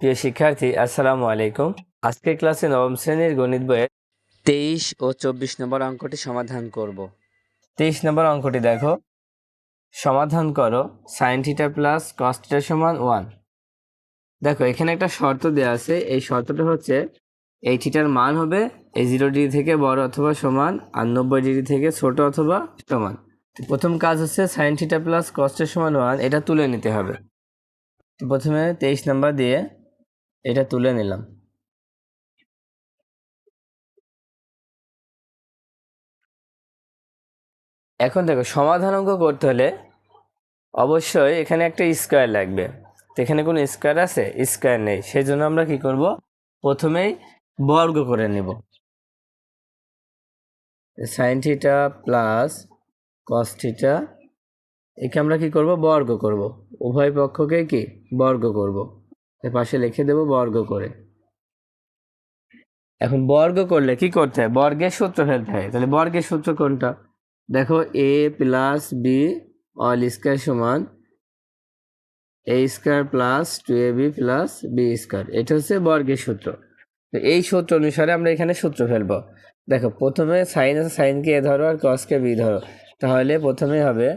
প্রিয় শিক্ষার্থী আসসালামু আলাইকুম। আজকের ক্লাসে নবম শ্রেণির গণিত বইয়ের তেইশ ও চব্বিশ নম্বর অঙ্কটি সমাধান করব। তেইশ নম্বর অঙ্কটি দেখো। সমাধান করো sine theta plus cos theta সমান ওয়ান দেখো এখানে একটা শর্ত দেওয়া আছে। এই শর্তটা হচ্ছে এই থিটার মান হবে এই জিরো ডিগ্রি থেকে বড় অথবা সমান আর নব্বই ডিগ্রি থেকে ছোট অথবা সমান। প্রথম কাজ হচ্ছে সাইন থিটা প্লাস কস্টের সমান ওয়ান এটা তুলে নিতে হবে। প্রথমে তেইশ নাম্বার দিয়ে এটা তুলে নিলাম। এখন দেখো, সমাধান অঙ্ক করতে হলে অবশ্যই এখানে একটা স্কোয়ার লাগবে। তো এখানে কোনো স্কোয়ার আছে? স্কোয়ার নেই। সেই জন্য আমরা কি করব? প্রথমেই বর্গ করে নেব। Sine theta plus cos theta একে আমরা কি করব? বর্গ করব। উভয় পক্ষকে কি? বর্গ করব। এর পাশে লিখে দেব বর্গ করে। এখন বর্গ করলে কি করতে হয়? বর্গের সূত্র ফেলতে হয়। তাহলে বর্গের সূত্র কোনটা? দেখো A plus B all square সমান A square plus two A B plus B square এটা হচ্ছে বর্গের সূত্র। তো এই সূত্র অনুসারে আমরা এখানে সূত্র ফেলব। দেখো, প্রথমে সাইন আছে সাইনকে এ ধরো আর কসকে বি ধরো। তাহলে প্রথমে হবে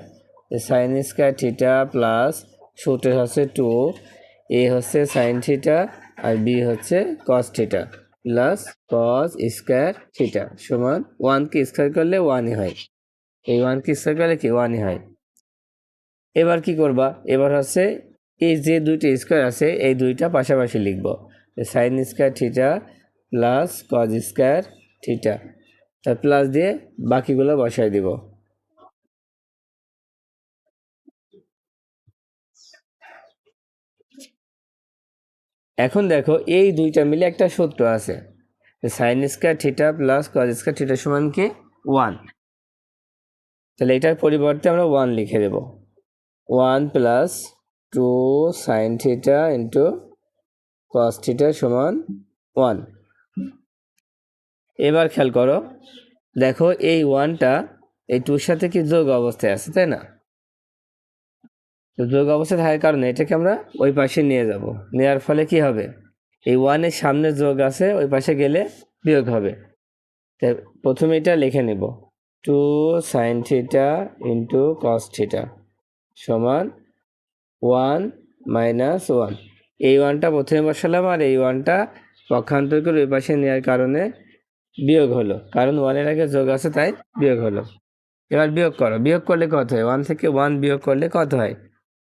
সাইন স্কোয়ার থিটা প্লাস সূত্র হচ্ছে টু এ হচ্ছে সাইন থিটা আর বি হচ্ছে cos theta plus cos square theta সমান ওয়ানকে স্কোয়ার করলে ওয়ানই হয়। এই ওয়ানকে স্কোয়ার করলে কি? ওয়ানই হয়। এবার কি করবা? এবার হচ্ছে এই যে দুইটা স্কোয়ার আছে, এই দুইটা পাশাপাশি লিখব। Sine square theta plus cos square theta তার প্লাস দিয়ে বাকিগুলো বসাই দিব। এখন দেখো, এই দুইটা মিলে একটা সূত্র আছে। Sine square theta plus cos square theta সমান কি? ওয়ান তাহলে এটার পরিবর্তে আমরা ওয়ান লিখে দেব। One plus two sine theta into cos theta সমান ওয়ান এবার খেয়াল করো, দেখো এই ওয়ানটা এই টুর সাথে কি যোগ অবস্থায় আছে, তাই না? তো যোগ অবস্থায় থাকার কারণে এটাকে আমরা ওই পাশে নিয়ে যাব। নেওয়ার ফলে কি হবে? এই ওয়ানের সামনে যোগ আছে, ওই পাশে গেলে বিয়োগ হবে। তাই প্রথমে এটা লিখে নেব। Two sine theta into cos theta সমান ওয়ান মাইনাস ওয়ান এই ওয়ানটা প্রথমে বসালাম আর এই ওয়ানটা পক্ষান্তর করে ওই পাশে নেওয়ার কারণে বিয়োগ হলো। কারণ ওয়ানের আগে যোগ আছে, তাই বিয়োগ হলো। এবার বিয়োগ করো। বিয়োগ করলে কত হয়? ওয়ান থেকে ওয়ান বিয়োগ করলে কত হয়?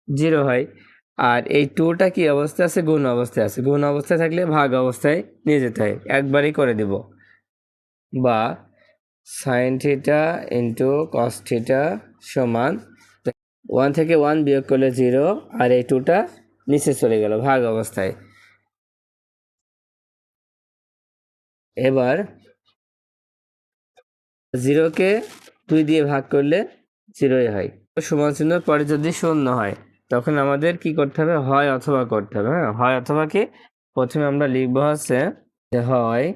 জিরো হয়। আর এই টুটা কি অবস্থায় আছে? গুণ অবস্থায় আছে। গুণ অবস্থায় থাকলে ভাগ অবস্থায় নিয়ে যেতে হয়। একবারই করে দেব। বা সাইন থিটা ইন্টু কস সমান ওয়ান থেকে ওয়ান বিয়োগ করলে জিরো আর এই টুটা নিচে চলে গেল, ভাগ অবস্থায়। এবার জিরোকে দুই দিয়ে ভাগ করলে জিরোই হয়। সমান চিহ্নর পরে যদি শূন্য হয়। তখন আমাদের কি করতে হবে? হয় অথবা করতে হবে হ্যাঁ? হয় অথবা কি? প্রথমে আমরা লিখব হচ্ছে যে হয়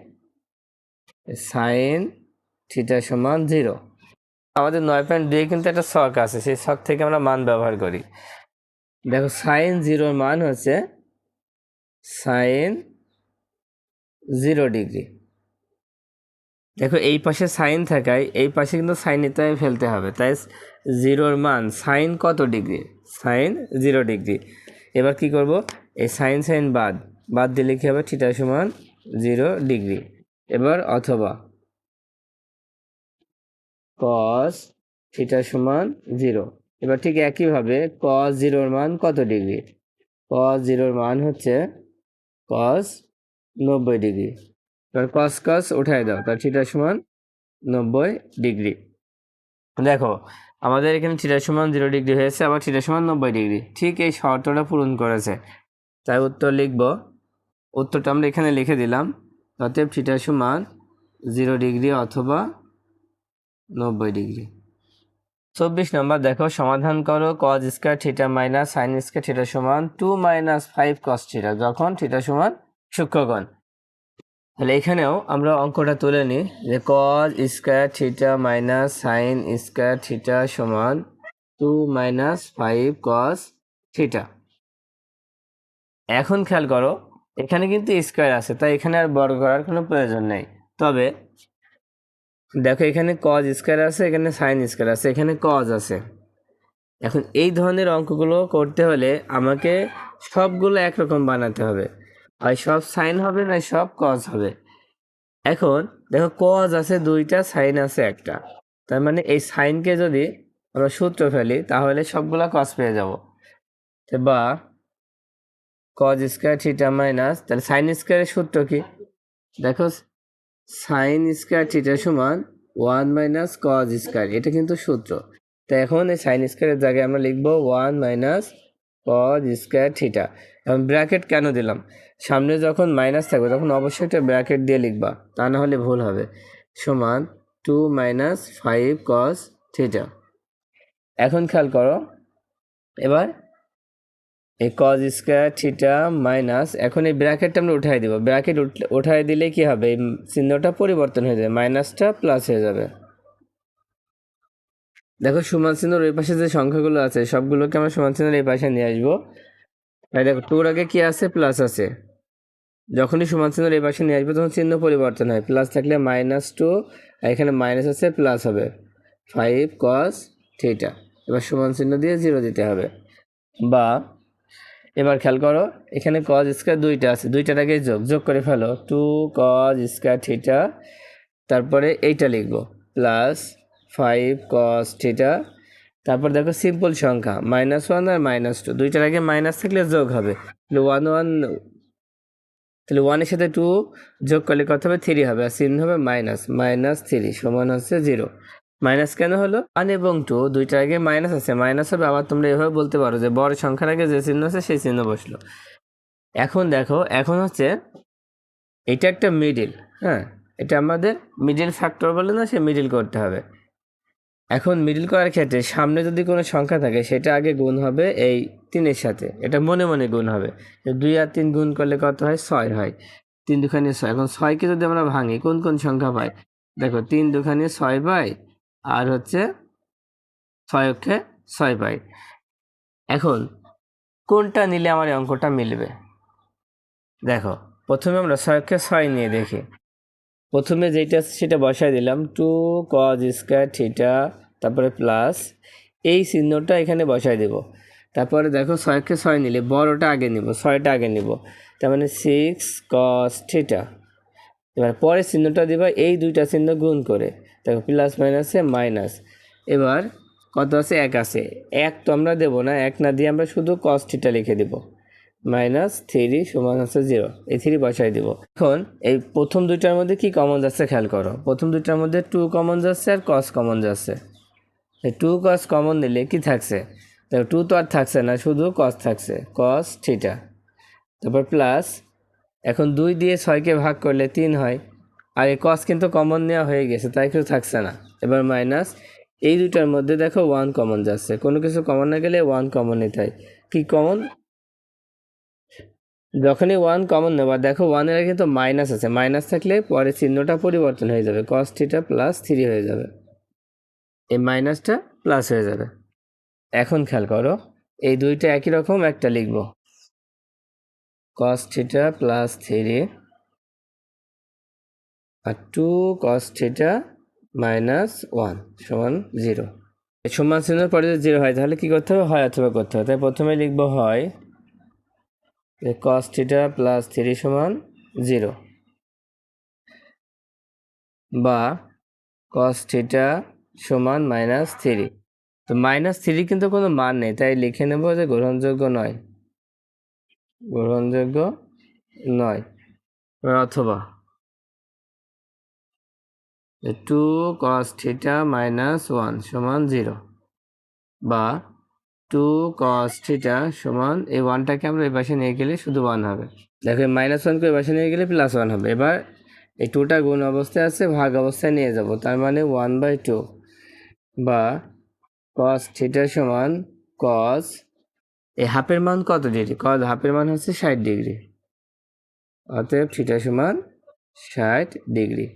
সাইন থিটা সমান জিরো আমাদের নয় পয়েন্ট দুই কিন্তু একটা শখ আছে, সেই শখ থেকে আমরা মান ব্যবহার করি। দেখো সাইন জিরোর মান হচ্ছে সাইন জিরো ডিগ্রি দেখো এই পাশে সাইন থাকায়, এই পাশে কিন্তু সাইন নিতে ফেলতে হবে, তাই জিরোর মান সাইন কত ডিগ্রি সাইন জিরো ডিগ্রি এবার কি করব? এই সাইন সাইন বাদ। বাদ দিলে কি হবে? থিটা সমান জিরো ডিগ্রি এবার অথবা কস থিটা সমান জিরো এবার ঠিক একইভাবে কস জিরোর মান কত ডিগ্রি কস জিরোর মান হচ্ছে কস নব্বই ডিগ্রি এবার কস কস উঠাই দাও। তার থিটা সমান নব্বই ডিগ্রি দেখো, আমাদের এখানে থিটা সমান জিরো ডিগ্রি হয়েছে, আবার থিটা সমান নব্বই ডিগ্রি ঠিক এই শর্তটা পূরণ করেছে। তাই উত্তর লিখব। উত্তরটা আমরা এখানে লিখে দিলাম। অতএব থিটা সমান জিরো ডিগ্রি অথবা নব্বই ডিগ্রি চব্বিশ নম্বর, দেখো, সমাধান করো cos square theta minus sine square theta সমান two minus five cos theta যখন থিটা সমান সূক্ষ্মগণ তাহলে এখানেও আমরা অঙ্কটা তুলে নিই যে cos square theta minus sine square theta সমান two minus five cos theta এখন খেয়াল করো, এখানে কিন্তু স্কোয়ার আছে, তাই এখানে আর বর্গ করার কোনো প্রয়োজন নেই। তবে দেখো এখানে কজ স্কোয়ার আছে, এখানে সাইন স্কোয়ার আছে, এখানে কজ আছে। এখন এই ধরনের অঙ্কগুলো করতে হলে আমাকে সবগুলো একরকম বানাতে হবে। হয়, সব সাইন হবে না, সব কজ হবে। এখন দেখো কজ আছে দুইটা, সাইন আছে একটা। তার মানে এই সাইনকে যদি আমরা সূত্র ফেলি, তাহলে সবগুলা কজ পেয়ে যাব। বা কজ স্কোয়ার থিটা মাইনাস তাহলে সাইন স্কোয়ারের সূত্র কি? দেখো সাইন স্কোয়ার থিটা সমান ওয়ান মাইনাস কজ স্কোয়ার এটা কিন্তু সূত্র। তো এখন এই সাইন স্কোয়ারের জায়গায় আমরা লিখব one minus cos square theta. এখন ব্র্যাকেট কেন দিলাম? সামনে যখন মাইনাস থাকবে, তখন অবশ্যই একটা ব্র্যাকেট দিয়ে লিখবা, তা না হলে ভুল হবে। সমান two minus five cos theta. এখন খেয়াল করো, এবার এই কজ স্কোয়ার থিটা মাইনাস, এখন এই ব্র্যাকেটটা আমরা উঠাই দিব। ব্র্যাকেট উঠাই দিলে কি হবে? এই চিহ্নটা পরিবর্তন হয়ে যাবে, মাইনাসটা প্লাস হয়ে যাবে। দেখো, সমান চিহ্নর ওই পাশে যে সংখ্যাগুলো আছে, সবগুলোকে আমরা সমান চিহ্নের এই পাশে নিয়ে আসব। তাই দেখো, টুর আগে কি আছে? প্লাস আছে। যখনই সমান চিহ্নের এই পাশে নিয়ে আসব, তখন চিহ্ন পরিবর্তন হয়। প্লাস থাকলে মাইনাস টু, আর এখানে মাইনাস আছে, প্লাস হবে। Five cos theta. এবার সমান চিহ্ন দিয়ে জিরো দিতে হবে। বা, এবার খেয়াল করো, এখানে কজ স্কোয়ার দুইটা আছে। দুইটাটাকে যোগ যোগ করে ফেলো। টু কজ স্কোয়ার থিটা, তারপরে এইটা লিখব। প্লাস ফাইভ কস থিটা তারপর দেখো সিম্পল সংখ্যা মাইনাস ওয়ান আর মাইনাস টু দুইটার আগে মাইনাস থাকলে যোগ হবে। ওয়ান ওয়ান তাহলে ওয়ানের সাথে টু যোগ করলে কত হবে? থ্রি হবে, আর চিহ্ন হবে মাইনাস মাইনাস থ্রি সমান হচ্ছে জিরো মাইনাস কেন হলো? ওয়ান এবং টু দুইটার আগে মাইনাস আছে মাইনাস হবে, আবার তোমরা এভাবে বলতে পারো যে বড় সংখ্যার আগে যে চিহ্ন আছে সেই চিহ্ন বসল। এখন দেখো, এখন হচ্ছে এটা একটা মিডিল হ্যাঁ? এটা আমাদের মিডিল ফ্যাক্টর বলে না, সে মিডিল করতে হবে। এখন মিডিল করার ক্ষেত্রে সামনে যদি কোনো সংখ্যা থাকে, সেটা আগে গুণ হবে এই তিনের সাথে। এটা মনে মনে গুণ হবে। দুই আর তিন গুণ করলে কত হয়? ছয় হয়। তিন দুখানি ছয়। এখন ছয়কে যদি আমরা ভাঙি, কোন কোন সংখ্যা পাই? দেখো, তিন দুখানি ছয় পাই আর হচ্ছে ছয় অক্ষে ছয় পাই। এখন কোনটা নিলে আমার এই অঙ্কটা মিলবে? দেখো, প্রথমে আমরা ছয় অক্ষে ছয় নিয়ে দেখি। প্রথমে যেটা সেটা বসাই দিলাম। টু কজ স্কোয়ার থিটা তারপরে প্লাস এই চিহ্নটা এখানে বসাই দেব। তারপরে দেখো ছয়কে ছয় নিলে, বড়টা আগে নিব, ছয়টা আগে নিব। তার মানে সিক্স কস থিটা এবার পরের চিহ্নটা দিবা, এই দুইটা চিহ্ন গুণ করে। দেখো প্লাস মাইনাসে মাইনাস এবার কত আছে? এক আছে। এক তো আমরা দেবো না, এক না দিয়ে আমরা শুধু কস থিটা লিখে দিব। মাইনাস থ্রি সমান হচ্ছে জিরো এই থ্রি বসাই দিব। এখন এই প্রথম দুইটার মধ্যে কি কমন যাচ্ছে? খেয়াল করো। প্রথম দুইটার মধ্যে টু কমন যাচ্ছে আর কস কমন যাচ্ছে। টু কস কমন নিলে কি থাকছে? তো টু তো আর থাকছে না, শুধু কস থাকছে কস থিটা তারপর প্লাস এখন দুই দিয়ে ছয়কে ভাগ করলে তিন হয়। আর এই কস কিন্তু কমন নেওয়া হয়ে গেছে, তাই কিছু থাকছে না। এবার মাইনাস এই দুটার মধ্যে দেখো ওয়ান কমন যাচ্ছে। কোনো কিছু কমন না গেলে ওয়ান কমন নিতে হয়। কি কমন যখনই ওয়ান কমন নেবা দেখো ওয়ানের কিন্তু মাইনাস আছে। মাইনাস থাকলে পরে চিহ্নটা পরিবর্তন হয়ে যাবে। কস থিটা প্লাস থ্রি হয়ে যাবে। এই মাইনাসটা প্লাস হয়ে যাবে। এখন খেয়াল করো, এই দুইটা একই রকম একটা লিখব। কস থিটা প্লাস থ্রি আর two cos theta minus one সমান জিরো সমান চিহ্নের পরে যদি জিরো হয়, তাহলে কী করতে হবে? হয় অথবা করতে হবে। তাই প্রথমে লিখব হয় কস থিটা প্লাস থ্রি সমান জিরো বা কস থিটা সমান মাইনাস থ্রি তো মাইনাস থ্রি কিন্তু কোনো মান নেই, তাই লিখে নেব যে গ্রহণযোগ্য নয়। গ্রহণযোগ্য নয়। অথবা। Two cos theta minus one সমান জিরো বা টু কস থিটা সমান, এই ওয়ানটাকে আমরা এই পাশে নিয়ে গেলে শুধু ওয়ান হবে। দেখো মাইনাস ওয়ানকে এই পাশে নিয়ে গেলে প্লাস ওয়ান হবে। এবার এই টুটা গুণ অবস্থায় আছে, ভাগ অবস্থায় নিয়ে যাব। তার মানে ওয়ান বাই টু বা কস থিটা সমান কস এই হাফের মান কত ডিগ্রি কস হাফের মান হচ্ছে ষাট ডিগ্রি অতএব থিটা সমান ষাট ডিগ্রি